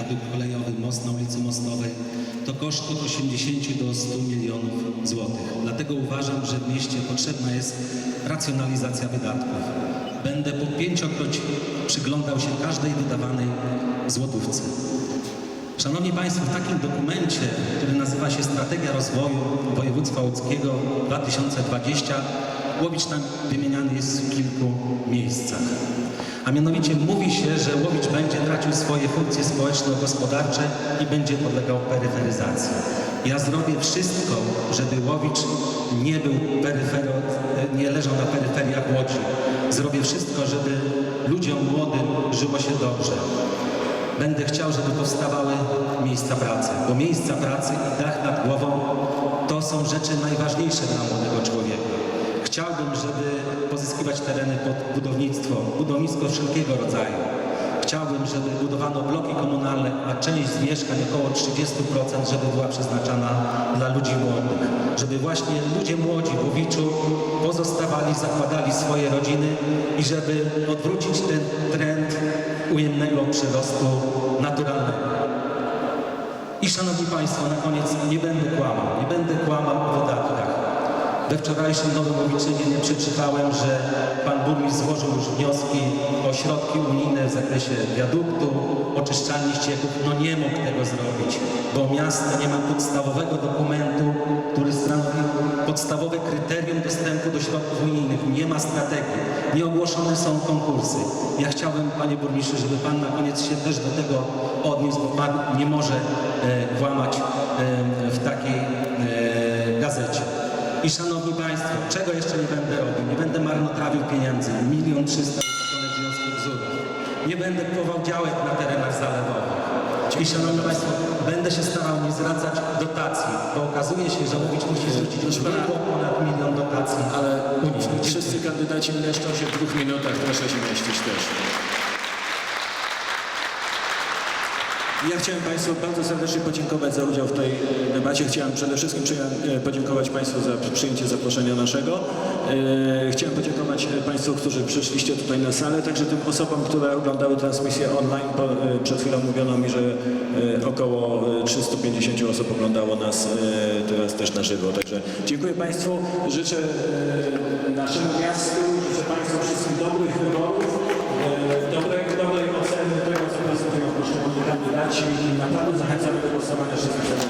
wiadukt kolejowy, most na ulicy Mostowej, to koszt od 80 do 100 milionów złotych. Dlatego uważam, że w mieście potrzebna jest racjonalizacja wydatków. Będę po pięciokroć przyglądał się każdej wydawanej złotówce. Szanowni Państwo, w takim dokumencie, który nazywa się Strategia Rozwoju Województwa Łódzkiego 2020, Łowicz tam wymieniany jest w kilku miejscach. A mianowicie mówi się, że Łowicz będzie tracił swoje funkcje społeczno-gospodarcze i będzie podlegał peryferyzacji. Ja zrobię wszystko, żeby Łowicz nie był peryfero, nie leżał na peryferiach Łodzi. Zrobię wszystko, żeby ludziom młodym żyło się dobrze. Będę chciał, żeby powstawały miejsca pracy, bo miejsca pracy i dach nad głową to są rzeczy najważniejsze dla młodego człowieka. Chciałbym, żeby pozyskiwać tereny pod budownictwo, budownictwo wszelkiego rodzaju. Chciałbym, żeby budowano bloki komunalne, a część z mieszkań, około 30%, żeby była przeznaczana dla ludzi młodych. Żeby właśnie ludzie młodzi w Łowiczu pozostawali, zakładali swoje rodziny i żeby odwrócić ten trend ujemnego przyrostu naturalnego. I szanowni Państwo, na koniec nie będę kłamał, nie będę kłamał o wydatkach. We wczorajszym Nowym Łowiczynie nie przeczytałem, że Pan Burmistrz złożył już wnioski o środki unijne w zakresie wiaduktu, oczyszczalni ścieków. No nie mógł tego zrobić, bo miasto nie ma podstawowego dokumentu, który stanowi podstawowe kryterium dostępu do środków unijnych. Nie ma strategii, nie ogłoszone są konkursy. Ja chciałbym, Panie Burmistrzu, żeby Pan na koniec się też do tego odniósł, bo Pan nie może e, włamać e, w takiej e, gazecie. I szanowni czego jeszcze nie będę robił? Nie będę marnotrawił pieniędzy. Milion trzysta wykupione w związku wzór. Nie będę kupował działek na terenach zalewowych. I szanowni Państwo, będę się starał nie zwracać dotacji, bo okazuje się, że Łowicz musi zwrócić już było ponad milion dotacji. Ale wszyscy kandydaci mieszczą się w dwóch minutach, proszę się mieścić też. Ja chciałem Państwu bardzo serdecznie podziękować za udział w tej e, debacie. Chciałem przede wszystkim e, podziękować Państwu za przyjęcie zaproszenia naszego. E, Chciałem podziękować Państwu, którzy przyszliście tutaj na salę, także tym osobom, które oglądały transmisję online. Przed chwilą mówiono mi, że około e, 350 osób oglądało nas teraz też na żywo. Także dziękuję Państwu. Życzę naszemu miastu, życzę Państwu номер 60.